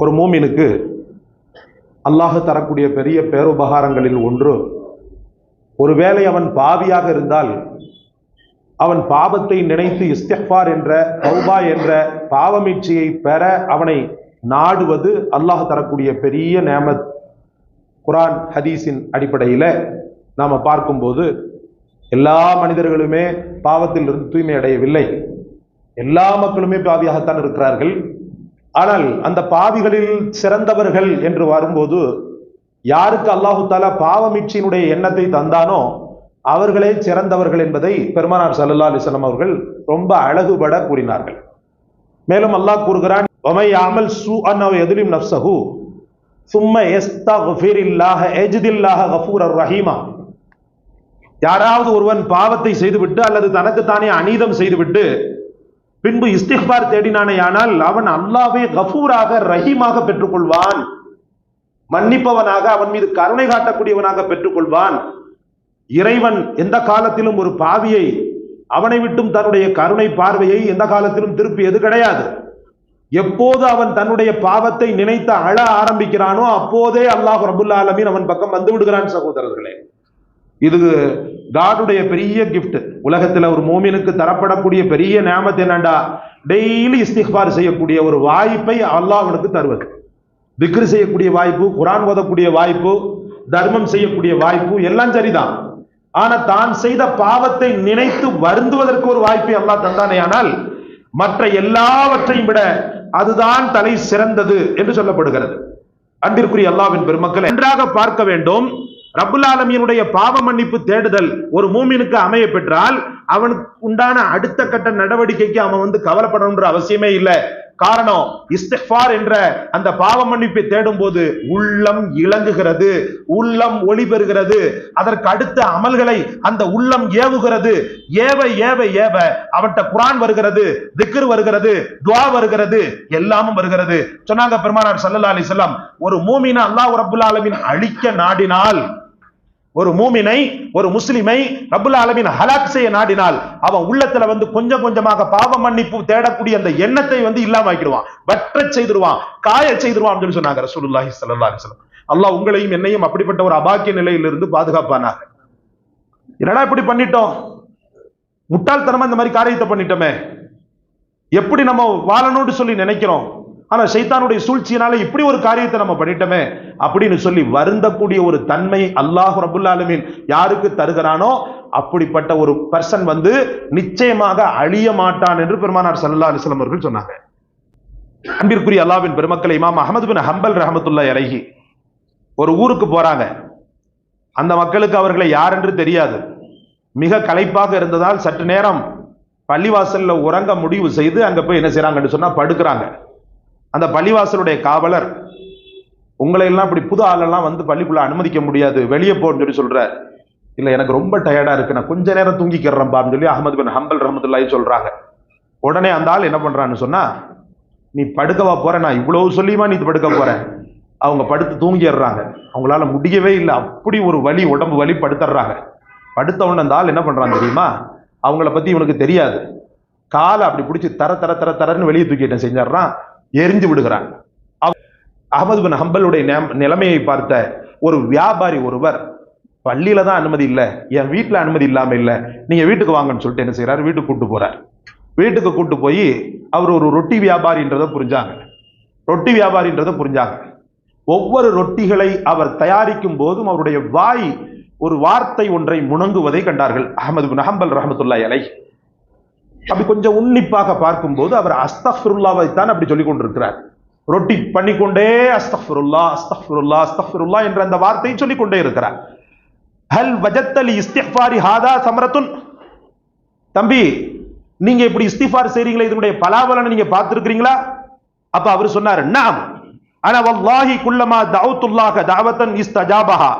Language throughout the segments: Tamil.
ஒரு மூமினுக்கு அல்லாஹ் தரக்கூடிய பெரிய பேருபகாரங்களில் ஒன்று ஒருவேளை அவன் பாவியாக இருந்தால் அவன் பாவத்தை நினைத்து இஸ்திஃபார் என்ற தௌபா என்ற பாவமீட்சியை பெற அவனை நாடுவது அல்லாஹ் தரக்கூடிய பெரிய நேமத். குரான் ஹதீஸின் அடிப்படையில் நாம் பார்க்கும்போது எல்லா மனிதர்களுமே பாவத்தில் இருந்து தூய்மை அடையவில்லை எல்லா மக்களுமே பாவியாகத்தான் இருக்கிறார்கள். ஆனால் அந்த பாவிகளில் சிறந்தவர்கள் என்று வரும்போது யாருக்கு அல்லாஹு தாலா பாவமீட்சியினுடைய எண்ணத்தை தந்தானோ அவர்களே சிறந்தவர்கள் என்பதை பெருமானார் சல்லா அலிஸ்லாம் அவர்கள் ரொம்ப அழகுபட கூறினார்கள். மேலும் அல்லாஹ் கூறுகிறான் ஒமை அமல் சு அன்னவ எதிலும் நப்சஹு சும்ம எஸ்தஃபிரில்லாஹ எஜ்தில்லாஹ கஃபூர் ரஹீமா. யாராவது ஒருவன் பாவத்தை செய்துவிட்டு அல்லது தனக்குத்தானே அநீதம் செய்துவிட்டு பின்பு இஸ்திஃபார் தேடினானேயானால் அவன் அல்லாவே கஃபூராக ரஹீமாக பெற்றுக்கொள்வான். மன்னிப்பவனாக அவன் மீது கருணை காட்டக்கூடியவனாக பெற்றுக்கொள்வான். இறைவன் எந்த காலத்திலும் ஒரு பாவியை அவனை விட்டும் தன்னுடைய கருணை பார்வையை எந்த காலத்திலும் திருப்பியது கிடையாது. எப்போது அவன் தன்னுடைய பாவத்தை நினைத்து அழ ஆரம்பிக்கிறானோ அப்போதே அல்லாஹ் ரபுல்லா ஆலமீன் அவன் பக்கம் வந்து விடுகிறான் சகோதரர்களே. இது காடுடைய பெரிய கிஃப்ட் உலகத்துல ஒரு மோமினுக்கு தரப்படக்கூடிய பெரிய நேமத் என்னண்டா? டெய்லி இஸ்திஃபார் செய்யக்கூடிய ஒரு வாய்ப்பை அல்லாஹ் அவனுக்கு தருவது. திக்ரு செய்யக்கூடிய வாய்ப்பு குரான் ஓதக்கூடிய வாய்ப்பு தர்மம் செய்யக்கூடிய வாய்ப்பு எல்லாம் சரிதான். ஆனா தான் செய்த பாவத்தை நினைத்து வருந்துவதற்கு ஒரு வாய்ப்பை அல்லாஹ் தந்தானே ஆனால் மற்ற எல்லாவற்றையும் விட அதுதான் தலை சிறந்தது என்று சொல்லப்படுகிறது. அன்பிற்குரிய அல்லாவின் பெருமக்கள் நன்றாக பார்க்க வேண்டும். ரபுல் ஆலமியனுடைய பாவ மன்னிப்பு தேடுதல் ஒரு மூமினுக்கு அமைய பெற்றால் அவனுக்கு உண்டான அடுத்த கட்ட நடவடிக்கைக்கு அவன் வந்து கவலைப்படணுன்ற அவசியமே இல்லை. காரணம் இஸ்திஃபார் என்ற அந்த பாவ மன்னிப்பை தேடும் போது உள்ளம் இழங்குகிறது உள்ளம் ஒளி பெறுகிறது. அதற்கு அடுத்த அமல்களை அந்த உள்ளம் ஏவுகிறது. ஏவ ஏவ ஏவ. அவன்கிட்ட குரான் வருகிறது திக்ரு வருகிறது துவா வருகிறது எல்லாமும் வருகிறது. சொன்னாங்க பெருமானார் சல்லல்லா அலிசல்லாம் ஒரு மூமின அல்லாஹ் ரபுல் அழிக்க நாடினால் ஒரு மூமினை ஒரு முஸ்லிமை ரபுல் ஆலமின் ஹலாக் செய்ய நாடினால் அவன் உள்ளத்துல வந்து கொஞ்சம் கொஞ்சமாக பாவ மன்னிப்பு தேடக்கூடிய அந்த எண்ணத்தை வந்து இல்லாம ஆக்கிடுவான். வற்ற செய்திருவான் காய செய்திருவான் அப்படின்னு சொன்னாங்க ரசூலுல்லாஹி ஸல்லல்லாஹு அலைஹி அல்லாஹ் உங்களையும் என்னையும் அப்படிப்பட்ட ஒரு அபாக்கிய நிலையிலிருந்து பாதுகாப்பானாக. என்னடா இப்படி பண்ணிட்டோம்? முட்டாள்தனமா இந்த மாதிரி காரியத்தை பண்ணிட்டோமே. எப்படி நம்ம வாழணும்னு சொல்லி நினைக்கிறோம்? ஆனா சைத்தானுடைய சூழ்ச்சியினால இப்படி ஒரு காரியத்தை நம்ம பண்ணிட்டோமே அப்படின்னு சொல்லி வருந்தக்கூடிய ஒரு தன்மை அல்லாஹ் ரபுல்லாலுமின் யாருக்கு தருகிறானோ அப்படிப்பட்ட ஒரு பர்சன் வந்து நிச்சயமாக அழிய மாட்டான் என்று பெருமானார் சல்லா அலிஸ்லாம் அவர்கள் சொன்னாங்க. அன்பிற்குரிய அல்லாவின் பெருமக்களை இமாம் அகமது பின் ஹம்பல் ரஹமத்துல்லா இறகி ஒரு ஊருக்கு போறாங்க. அந்த மக்களுக்கு அவர்களை யார் என்று தெரியாது. மிக களைப்பாக இருந்ததால் சற்று நேரம் பள்ளிவாசல்ல உறங்க முடிவு செய்து அங்க போய் என்ன செய்யறாங்கன்னு சொன்னா படுக்கிறாங்க. அந்த பள்ளிவாசலுடைய காவலர் உங்களை எல்லாம் இப்படி புது ஆளெல்லாம் வந்து பள்ளிக்குள்ள அனுமதிக்க முடியாது வெளியே போன்னு சொல்லி சொல்ற இல்ல எனக்கு ரொம்ப டயர்டா இருக்கு நான் கொஞ்ச நேரம் தூங்கிக்கிறேன்பான்னு சொல்லி அகமது பின் ஹம்பல் ரஹமத்துல்லாய் சொல்றாங்க. உடனே அந்த ஆள் என்ன பண்றான்னு சொன்னா நீ படுக்கவா போற? நான் இவ்வளவு சொல்லியுமா நீ படுக்க போற? அவங்க படுத்து தூங்கிடுறாங்க. அவங்களால முடியவே இல்லை. அப்படி ஒரு வலி உடம்பு வலி படுத்துடுறாங்க படுத்த உடனே அந்த ஆள் என்ன பண்றான் தெரியுமா? அவங்கள பத்தி இவனுக்கு தெரியாது. காலை அப்படி பிடிச்சி தர தர தர தரன்னு வெளியே தூக்கிட்டேன் செஞ்சிடறான்? எரிஞ்சு விடுகிறான். அகமது பின் ஹம்பலுடைய நிலைமையை பார்த்த ஒரு வியாபாரி ஒருவர் பள்ளியில தான் அனுமதி இல்லை என் வீட்டில் அனுமதி இல்லாமல் இல்லை நீங்கள் வீட்டுக்கு வாங்கன்னு சொல்லிட்டு என்ன செய்கிறார் வீட்டுக்கு கூட்டு போகிறார் வீட்டுக்கு கூட்டு போய் அவர் ஒரு ரொட்டி வியாபாரின்றதை புரிஞ்சாங்க. ரொட்டி வியாபாரின்றதை புரிஞ்சாங்க. ஒவ்வொரு ரொட்டிகளை அவர் தயாரிக்கும் போதும் அவருடைய வாய் ஒரு வார்த்தை ஒன்றை முணங்குவதை கண்டார்கள் அகமது பின் ஹம்பல் ரஹமத்துல்லா அலை அப்படி கொஞ்சம் உன்னிப்பாக பார்க்கும்போது அவர் அஸ்தஃபுல்லாவை தான் அப்படி சொல்லிக் கொண்டிருக்கிறார். ரொட்டி பண்ணிக்கொண்டே அஸ்தஃபுருல்லா அஸ்தஃபுருல்லா அஸ்தஃபுருல்லா என்ற அந்த வார்த்தையை சொல்லிக் கொண்டே இருக்கிறார். ஹல் வஜத்தலி இஸ்திஃபாரி ஹாதா சமரத்துன்? தம்பி நீங்க இப்படி இஸ்திஃபார் செய்றீங்களா இதனுடைய பலாபலனை நீங்க பார்த்திருக்கிறீங்களா? அப்ப அவர் சொன்னார் நாம் ஆனா வல்லாஹி குல்லமா தாவத்துல்லாக தாவத்தன் இஸ்தஜாபஹா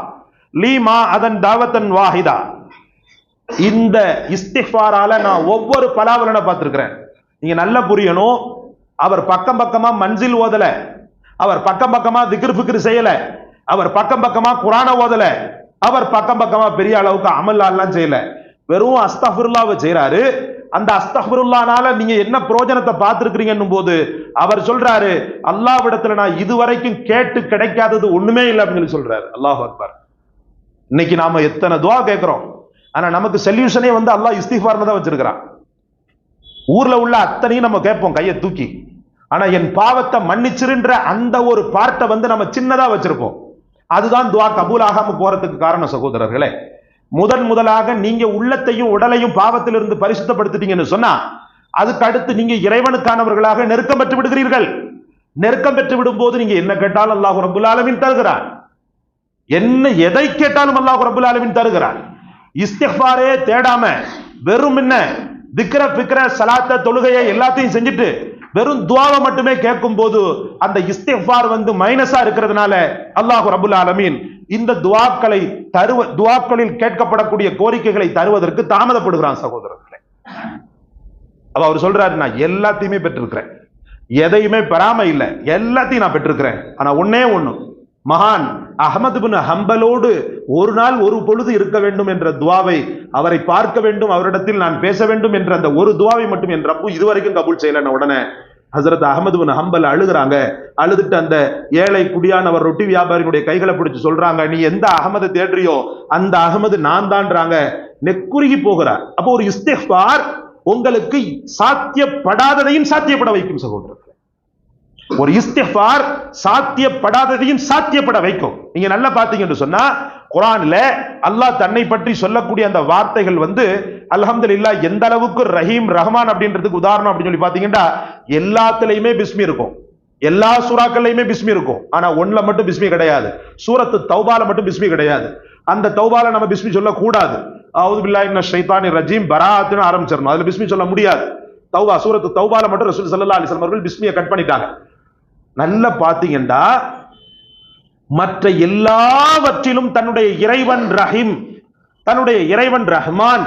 லீமா அதன் தாவத்தன் வாஹிதா. இந்த இஸ்திஃபாரால நான் ஒவ்வொரு பலாவலனை பார்த்திருக்கிறேன். நீங்க நல்லா புரியணும். அவர் பக்கம் பக்கமா மன்சில் ஓதல. அவர் பக்கம் பக்கமா திக்ரு பிக்ரு செய்யல. அவர் பக்கம் பக்கமா குரான ஓதல. அவர் பக்கம் பக்கமா பெரிய அளவுக்கு அமல் எல்லாம் செய்யல. வெறும் அஸ்தஃபுல்லாவை செய்யறாரு அந்த அஸ்தஹ்பிருல்லானால நீங்க என்ன பிரயோஜனத்தை பார்த்திருக்கிறீங்கன்னும் போது அவர் சொல்றாரு அல்லாவிடத்துல நான் இதுவரைக்கும் கேட்டு கிடைக்காதது ஒண்ணுமே இல்லை அப்படின்னு சொல்லி சொல்றாரு. அல்லாஹ் அக்பர். இன்னைக்கு நாம எத்தனை துவா கேட்கிறோம் ஆனா நமக்கு சொல்யூஷனே வந்து அல்லாஹ் இஸ்திஃபார்னு தான் வச்சிருக்கிறான். ஊர்ல உள்ள அத்தனையும் நம்ம கேட்போம் கையை தூக்கி. ஆனா என் பாவத்தை மன்னிச்சிருன்ற அந்த ஒரு பார்ட்டை வந்து நம்ம சின்னதா வச்சிருப்போம். அதுதான் துவா கபூல் ஆகாம போறதுக்கு காரணம் சகோதரர்களே. முதன் முதலாக நீங்க உள்ளத்தையும் உடலையும் பாவத்திலிருந்து பரிசுத்தப்படுத்திட்டீங்கன்னு சொன்னா அதுக்கு அடுத்து நீங்க இறைவனுக்கானவர்களாக நெருக்கம் பெற்று விடுகிறீர்கள். நெருக்கம் பெற்று விடும்போது நீங்க என்ன கேட்டாலும் அல்லாஹ் ரபுல் ஆலமின் தருகிறான் என்ன எதை கேட்டாலும் அல்லாஹ் ரபுல் ஆலமின் தருகிறான் இஸ்திஃபாரே தேடாம வெறும் என்ன? திக்ர பிக்ர சலாத்த தொழுகையை எல்லாத்தையும் செஞ்சுட்டு வெறும் துவாவை மட்டுமே கேட்கும் போது அந்த இஸ்திஃபார் வந்து மைனஸா இருக்கிறதுனால அல்லாஹ் ரபுல் ஆலமீன் இந்த துவாக்களை தருவ துவாக்களில் கேட்கப்படக்கூடிய கோரிக்கைகளை தருவதற்கு தாமதப்படுகிறான் சகோதரர்களே. அப்ப அவர் சொல்றாரு நான் எல்லாத்தையுமே பெற்றிருக்கிறேன். எதையுமே பெறாம இல்லை. எல்லாத்தையும் நான் பெற்றிருக்கிறேன். ஆனா ஒன்னே ஒண்ணு. மகான் அகமது பின் ஹம்பலோடு ஒரு நாள் ஒரு பொழுது இருக்க வேண்டும் என்ற துவாவை அவரை பார்க்க வேண்டும் அவரிடத்தில் நான் பேச வேண்டும் என்ற அந்த ஒரு துவாவை மட்டும் என் ரப்பு இதுவரைக்கும் கபூல் செய்யலன்னு உடனே ஹசரத் அகமது பின் ஹம்பல் அழுகிறாங்க. அழுதுட்டு அந்த ஏழை குடியானவர் ரொட்டி வியாபாரியினுடைய கைகளை பிடிச்சு சொல்றாங்க நீ எந்த அகமது தேடுறியோ அந்த அகமது நான் தான்றாங்க நெக்குருகி போகிறார். அப்போ ஒரு இஸ்திஃபார் உங்களுக்கு சாத்தியப்படாததையும் சாத்தியப்பட வைக்கும் சகோதரர். ஒரு இஸ்திஃபார் சாத்தியப்படாததையும் சாத்தியப்பட வைக்கும். நீங்க நல்லா பாத்தீங்கன்னு சொன்னா குரான்ல அல்லாஹ் தன்னை பற்றி சொல்லக்கூடிய அந்த வார்த்தைகள் வந்து அல்ஹம்துலில்லாஹ் எந்த அளவுக்கு ரஹீம் ரஹ்மான் அப்படின்றதுக்கு உதாரணம் அப்படின்னு சொல்லி பாத்தீங்கன்னா எல்லாத்துலயுமே பிஸ்மி இருக்கும். எல்லா சூறாக்கள்லையுமே பிஸ்மி இருக்கும். ஆனா ஒன்ல மட்டும் பிஸ்மி கிடையாது. சூரத்து தௌபால மட்டும் பிஸ்மி கிடையாது. அந்த தௌபால நம்ம பிஸ்மி சொல்லக்கூடாது. அவுது பில்லாஹி ஷைத்தானி ரஜீம் பராத்துன்னு ஆரம்பிச்சிடணும். அதுல பிஸ்மி சொல்ல முடியாது. தௌபா சூரத்து தௌபால மட்டும் ரசூல் சல்லா அலிஸ்லாம் அவர்கள் பிஸ்மியை கட் பண்ணிட்டாங்க. நல்லா பார்த்தீங்கண்டா மற்ற எல்லாவற்றிலும் தன்னுடைய இறைவன் ரஹீம் தன்னுடைய இறைவன் ரஹ்மான்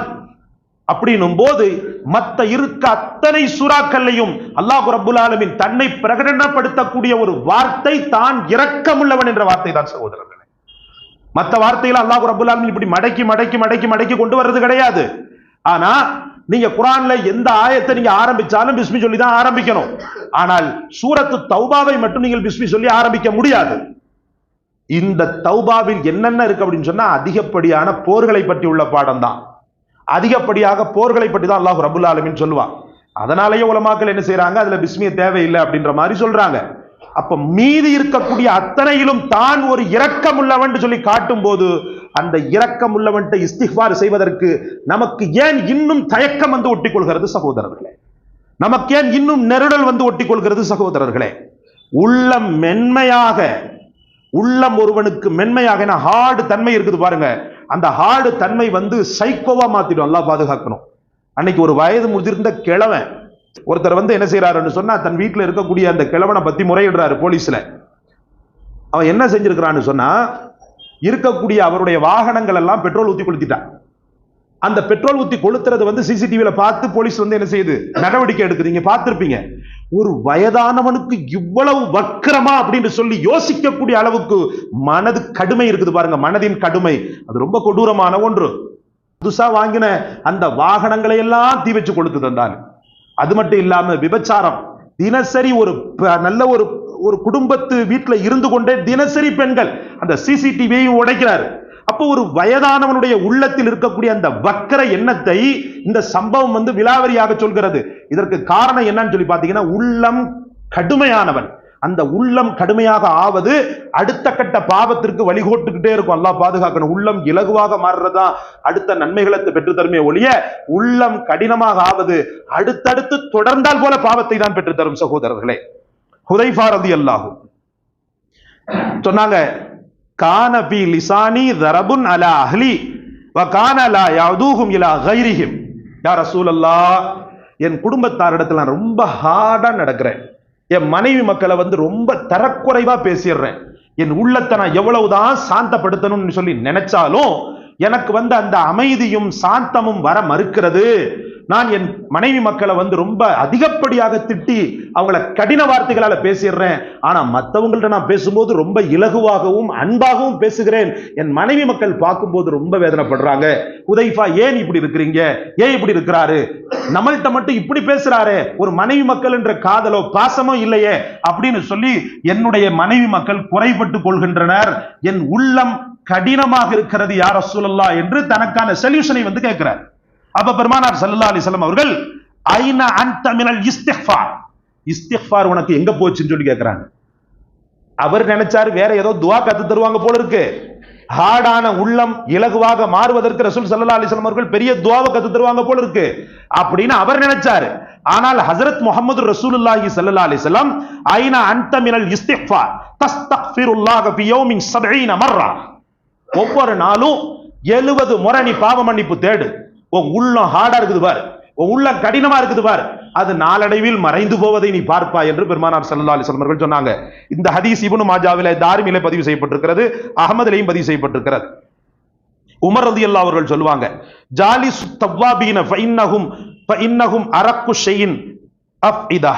அப்படின்னும் போது மத்த இருக்க அத்தனை சுறாக்கல்லையும் அல்லாஹ் ரப்புல் ஆலமின் தன்னை பிரகடனப்படுத்தக்கூடிய ஒரு வார்த்தை தான் இரக்கமுள்ளவன் என்ற வார்த்தை தான் சகோதரர்களே. மத்த வார்த்தையில அல்லாஹ் ரப்புல் ஆலமின் இப்படி மடக்கி மடக்கி மடக்கி மடக்கி கொண்டு வர்றது கிடையாது. ஆனா நீங்க குரான்ல எந்த ஆயத்தை நீங்க ஆரம்பிச்சாலும் பிஸ்மி சொல்லி தான் ஆரம்பிக்கணும். ஆனால் சூரத்து தௌபாவை மட்டும் நீங்கள் பிஸ்மி சொல்லி ஆரம்பிக்க முடியாது. இந்த தௌபாவில் என்னென்ன இருக்கு அப்படின்னு சொன்னா அதிகப்படியான போர்களை பற்றி உள்ள பாடம் தான். அதிகப்படியாக போர்களை பற்றி தான் அல்லாஹ் ரபுல் ஆலமின்னு சொல்லுவான். அதனாலேயே உலமாக்கள் என்ன செய்யறாங்க அதுல பிஸ்மிய தேவையில்லை அப்படின்ற மாதிரி சொல்றாங்க. அப்ப மீதி இருக்கக்கூடிய அத்தனையிலும் தான் ஒரு இரக்கம் உள்ளவன் சொல்லி காட்டும் போது அந்த இரக்கம் உள்ளவன்ட்ட இஸ்திஃபார் செய்வதற்கு நமக்கு ஏன் இன்னும் தயக்கம் வந்து ஒட்டிக் கொள்கிறது சகோதரர்களே? நமக்கு ஏன் இன்னும் நெருடல் வந்து ஒட்டிக் கொள்கிறது சகோதரர்களே? உள்ளம் மென்மையாக உள்ளம் ஒருவனுக்கு மென்மையாக ஹார்டு தன்மை இருக்குது பாருங்க. அந்த ஹார்டு தன்மை வந்து சைக்கோவா மாத்திடும். எல்லாம் பாதுகாக்கணும். அன்னைக்கு ஒரு வயது முதிர்ந்த கிழவன் ஒருத்தர் வந்து என்ன செய்யறாருன்னு சொன்னா தன் வீட்டில் இருக்கக்கூடிய அந்த கிழவனை பத்தி முறையிடுறாரு போலீஸ்ல. அவன் என்ன செஞ்சிருக்கிறான்னு சொன்னா இருக்கக்கூடிய அவருடைய வாகனங்கள் எல்லாம் பெட்ரோல் ஊத்தி கொளுத்திட்டான் அந்த பெட்ரோல் ஊத்தி கொளுத்துறது வந்து சிசிடிவியில பார்த்து போலீஸ் வந்து என்ன செய்யுது? நடவடிக்கை எடுக்குது. நீங்க பார்த்திருப்பீங்க. ஒரு வயதானவனுக்கு இவ்வளவு வக்கரமா அப்படின்னு சொல்லி யோசிக்கக்கூடிய அளவுக்கு மனது கடுமை இருக்குது பாருங்க. மனதின் கடுமை. அது ரொம்ப கொடூரமான ஒன்று. புதுசா வாங்கின அந்த வாகனங்களை எல்லாம் தீ வச்சு கொடுத்து தந்தால் அது மட்டும் இல்லாம விபச்சாரம். தினசரி ஒரு நல்ல ஒரு ஒரு குடும்பத்து வீட்டில் இருந்து கொண்டே தினசரி பெண்கள் அந்த சிசிடிவியையும் உடைக்கிறார். அப்போ ஒரு வயதானவனுடைய உள்ளத்தில் இருக்கக்கூடிய அந்த வக்கர எண்ணத்தை இந்த சம்பவம் வந்து விலாவரியாக சொல்கிறது. இதற்கு காரணம் என்னன்னு சொல்லி பார்த்தீங்கன்னா உள்ளம் கடுமையானவன். அந்த உள்ளம் கடுமையாக ஆவது அடுத்த கட்ட பாவத்திற்கு வழிகோட்டுக்கிட்டே இருக்கும். அல்லாஹ் பாதுகாக்கணும். உள்ளம் இலகுவாக மாறுறதா அடுத்த நன்மைகளை பெற்றுத்தருமே ஒழிய உள்ளம் கடினமாக ஆவது அடுத்தடுத்து தொடர்ந்தால் போல பாவத்தை தான் பெற்றுத்தரும் சகோதரர்களே. ஹுதைஃபா ரதி அல்லாஹு சொன்னாங்க கான பி லிசானி தரபுன் அலா அஹ்லி வ கான லா யாதூஹும் இலா கைரிஹிம். யார் ரசூலல்லாஹ் என் குடும்பத்தாரிடத்துல நான் ரொம்ப ஹார்டா நடக்கிறேன். என் மனைவி மக்களை வந்து ரொம்ப தரக்குறைவா பேசிடுறேன். என் உள்ளத்தை நான் எவ்வளவுதான் சாந்தப்படுத்தணும்னு சொல்லி நினைச்சாலும் எனக்கு வந்து அந்த அமைதியும் சாந்தமும் வர மறுக்கிறது. நான் என் மனைவி மக்களை வந்து ரொம்ப அதிகப்படியாக திட்டி அவங்கள கடின வார்த்தைகளால பேசிடுறேன். ஆனா மத்தவங்கள்ட்ட நான் பேசும்போது ரொம்ப இலகுவாகவும் அன்பாகவும் பேசுகிறேன். என் மனைவி மக்கள் பார்க்கும்போது ரொம்ப வேதனைப்படுறாங்க. உதைஃபா ஏன் இப்படி இருக்கிறீங்க? ஏன் இப்படி இருக்கிறாரு? நம்மள்ட்ட மட்டும் இப்படி பேசுறாரு. ஒரு மனைவி மக்கள் என்ற காதலோ பாசமோ இல்லையே அப்படின்னு சொல்லி என்னுடைய மனைவி மக்கள் குறைபட்டு கொள்கின்றனர். என் உள்ளம் கடினமாக இருக்கிறது யார சூழல்லா என்று தனக்கான சொல்யூஷனை வந்து கேட்கிறார். அப்ப பெருமானார் சல்லா அலைஹி அவர்கள் ஐநா அன்த மினல் இஸ்திஃபார். உனக்கு எங்க போச்சுன்னு சொல்லி கேட்கிறாங்க அவர் நினைச்சாரு வேற ஏதோ துவா கத்து தருவாங்க போல இருக்கு. ஹார்டான உள்ளம் இலகுவாக மாறுவதற்கு ரசூல் சல்லா அலைஹி அவர்கள் பெரிய துவாவை கத்து தருவாங்க போல இருக்கு அப்படின்னு அவர் நினைச்சாரு. ஆனால் ஹசரத் முகமது ரசூலுல்லாஹி சல்லா அலைஹி ஐநா ஐன அன்த மினல் இஸ்திக்ஃபார் தஸ்தக்ஃபிருல்லாஹ பியோமின் யௌமின் 70 மர்ரா. ஒவ்வொரு நாளும் எழுபது முறை நீ பாவ மன்னிப்பு தேடு. உன் உள்ளம் ஹார்டா இருக்குது பார். உன் உள்ளம் கடினமா இருக்குது பார். அது நாளடைவில் மறைந்து போவதை நீ பார்ப்பாய் என்று பெருமானார் சல்லா அலி சொல்மர்கள் சொன்னாங்க. இந்த ஹதீஸ் இபுனு மாஜாவில தாரிமிலே பதிவு செய்யப்பட்டிருக்கிறது. அகமதுலையும் பதிவு செய்யப்பட்டிருக்கிறது. உமர் ரலியல்லாஹு அவர்கள் சொல்லுவாங்க ஜாலி தவ்வாபீன ஃபஇன்னஹும் ஃபஇன்னஹும் அரக்கு ஷைஇன் அஃஇதா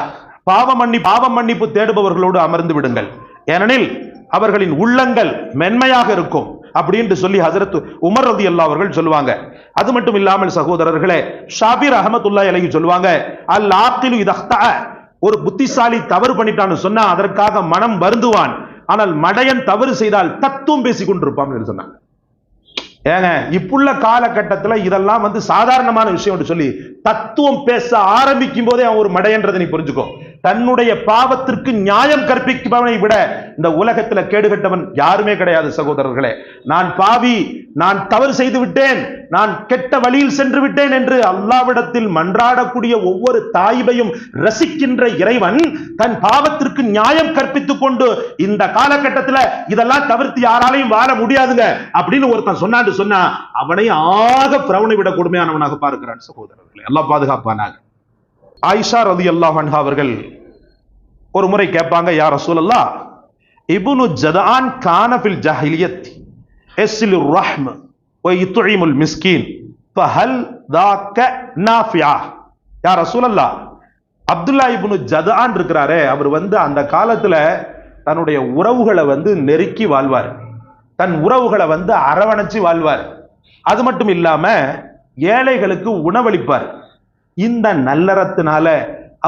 பாவ மன்னி பாவ மன்னிப்பு தேடுபவர்களோடு அமர்ந்து விடுங்கள். ஏனெனில் அவர்களின் உள்ளங்கள் மென்மையாக இருக்கும். அப்படின்ட்டு சொல்லி ஹசரத் உமர் ரதி அல்லா அவர்கள் சொல்லுவாங்க. அது மட்டும் இல்லாமல் சகோதரர்களே ஷாபிர் அஹமத்துல்லா இலகி சொல்லுவாங்க அல் ஆத்திலு இதஹ்தா ஒரு புத்திசாலி தவறு பண்ணிட்டான்னு சொன்னா அதற்காக மனம் வருந்துவான். ஆனால் மடையன் தவறு செய்தால் தத்துவம் பேசிக் கொண்டிருப்பான் சொன்னாங்க. ஏங்க இப்புள்ள காலகட்டத்துல இதெல்லாம் வந்து சாதாரணமான விஷயம் சொல்லி தத்துவம் பேச ஆரம்பிக்கும் போதே அவன் ஒரு மடையன்றதை நீ புரிஞ்சுக்கோ. தன்னுடைய பாவத்திற்கு நியாயம் கற்பிப்பவனை விட இந்த உலகத்துல கேடுகட்டவன் யாருமே கிடையாது சகோதரர்களே. நான் பாவி நான் தவறு செய்து விட்டேன் நான் கெட்ட வழியில் சென்று விட்டேன் என்று அல்லாவிடத்தில் மன்றாடக்கூடிய ஒவ்வொரு தாய்வையும் ரசிக்கின்ற இறைவன் தன் பாவத்திற்கு நியாயம் கற்பித்துக் கொண்டு இந்த காலகட்டத்துல இதெல்லாம் தவிர்த்து யாராலையும் வாழ முடியாதுங்க அப்படின்னு ஒருத்தன் சொன்னான்னு சொன்னா அவனை ஆக பிரவனை விட கொடுமையானவனாக பார்க்கிறான் சகோதரர்களே. எல்லாம் பாதுகாப்பானாக. ஆயிஷா ரதி அல்லாஹ் அவர்கள் ஒரு முறை கேட்பாங்க யார் ரசூலல்லா இபுனு ஜதான் கானபில் ஜஹிலியத் எஸ்லு ரஹ்ம் வ இத்துஇமுல் மிஸ்கீன் ஃபஹல் தாக்க நாஃபியா. யார் ரசூலல்லா அப்துல்லா இபுனு ஜதான் இருக்கிறாரே அவர் வந்து அந்த காலத்தில் தன்னுடைய உறவுகளை வந்து நெருக்கி வாழ்வார். தன் உறவுகளை வந்து அரவணைச்சு வாழ்வார். அது மட்டும் இல்லாமல் ஏழைகளுக்கு உணவளிப்பார். இந்த நல்லறத்தினால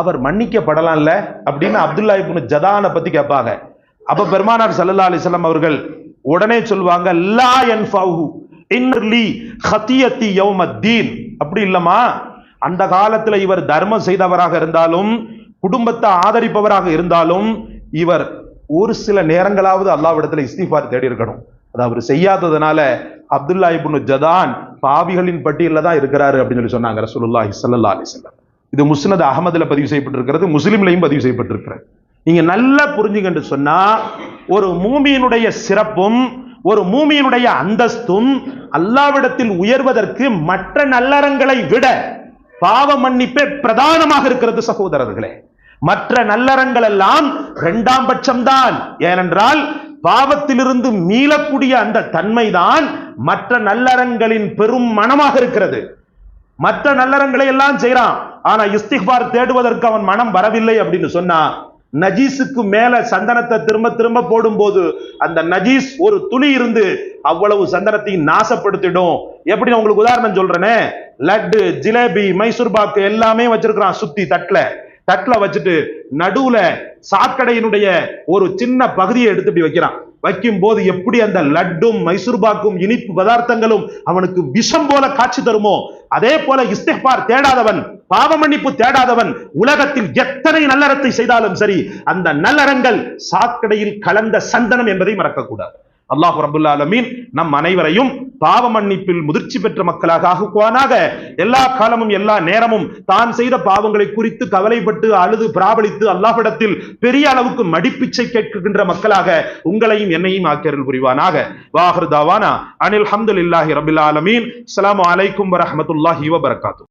அவர் மன்னிக்கப்படலாம்ல அப்படின்னு அப்துல்லா இப்னு ஜதானை பத்தி கேட்பாங்க. அப்ப பெருமானார் சல்லா அலைஹி அவர்கள் உடனே சொல்வாங்க லா யன்ஃபஹு இன்னர்லி ஹதியத்தி யௌமத்தீன். அப்படி இல்லமா அந்த காலத்துல இவர் தர்மம் செய்தவராக இருந்தாலும் குடும்பத்தை ஆதரிப்பவராக இருந்தாலும் இவர் ஒரு சில நேரங்களாவது அல்லாவிடத்துல இஸ்திஃபார் தேடி இருக்கணும் அது அவர் செய்யாததுனால அப்துல்லா இப்னு ஜதான் பாவிகளின் பட்டியலில் தான் இருக்கிறாரு அப்படின்னு சொல்லி சொன்னாங்க ரசூலுல்லாஹி ஸல்லல்லாஹு அலைஹி இது முஸ்னது அகமதில் பதிவு செய்யப்பட்டிருக்கிறது முஸ்லீம்லையும் பதிவு செய்யப்பட்டிருக்கிறது. நீங்க நல்லா புரிஞ்சுங்கன்னு சொன்னா ஒரு மூமியினுடைய சிறப்பும் ஒரு மூமியினுடைய அந்தஸ்தும் அல்லாவிடத்தில் உயர்வதற்கு மற்ற நல்லறங்களை விட பாவ மன்னிப்பே பிரதானமாக இருக்கிறது சகோதரர்களே. மற்ற நல்லறங்கள் எல்லாம் இரண்டாம் பட்சம்தான். ஏனென்றால் பாவத்திலிருந்து மீளக்கூடிய அந்த தன்மைதான் மற்ற நல்லறங்களின் பெரும் மனமாக இருக்கிறது. மற்ற நல்லறங்களை எல்லாம் செய்யறான் ஆனா இஸ்திக்பார் தேடுவதற்கு அவன் மனம் வரவில்லை அப்படின்னு சொன்னா நஜீஸுக்கு மேல சந்தனத்தை திரும்ப திரும்ப போடும்போது அந்த நஜீஸ் ஒரு துளி இருந்து அவ்வளவு சந்தனத்தை நாசப்படுத்திடும். எப்படி நான் உங்களுக்கு உதாரணம் சொல்றேனே. லட்டு ஜிலேபி மைசூர் பாக்கு எல்லாமே வச்சிருக்கிறான் சுத்தி தட்டுல. தட்டுல வச்சுட்டு நடுவுல சாக்கடையினுடைய ஒரு சின்ன பகுதியை எடுத்து இப்படி வைக்கிறான். வைக்கும் போது எப்படி அந்த லட்டும் மைசூர்பாக்கும் இனிப்பு பதார்த்தங்களும் அவனுக்கு விஷம் போல காட்சி தருமோ? அதே போல இஸ்திக்பார் தேடாதவன் பாவ மன்னிப்பு தேடாதவன் உலகத்தில் எத்தனை நல்லறத்தை செய்தாலும் சரி அந்த நல்லறங்கள் சாக்கடையில் கலந்த சந்தனம் என்பதை மறக்கக்கூடாது. அல்லாஹ் ரபுல்லா அலமீன் நம் அனைவரையும் பாவ மன்னிப்பில் முதிர்ச்சி பெற்ற மக்களாக ஆகுவானாக எல்லா காலமும் எல்லா நேரமும் தான் செய்த பாவங்களை குறித்து கவலைப்பட்டு அழுது பிராபலித்து அல்லாஹிடத்தில் பெரிய அளவுக்கு மடிப்பிச்சை கேட்கின்ற மக்களாக உங்களையும் என்னையும் ஆக்கியர்கள் புரிவானாக. வாஹர் தாவானா? அனில் ஹம்துலில்லாஹி ரபில் ஆலமீன். அஸ்ஸலாமு அலைக்கும் வரமத்துல்லாஹி வபரகாத்து.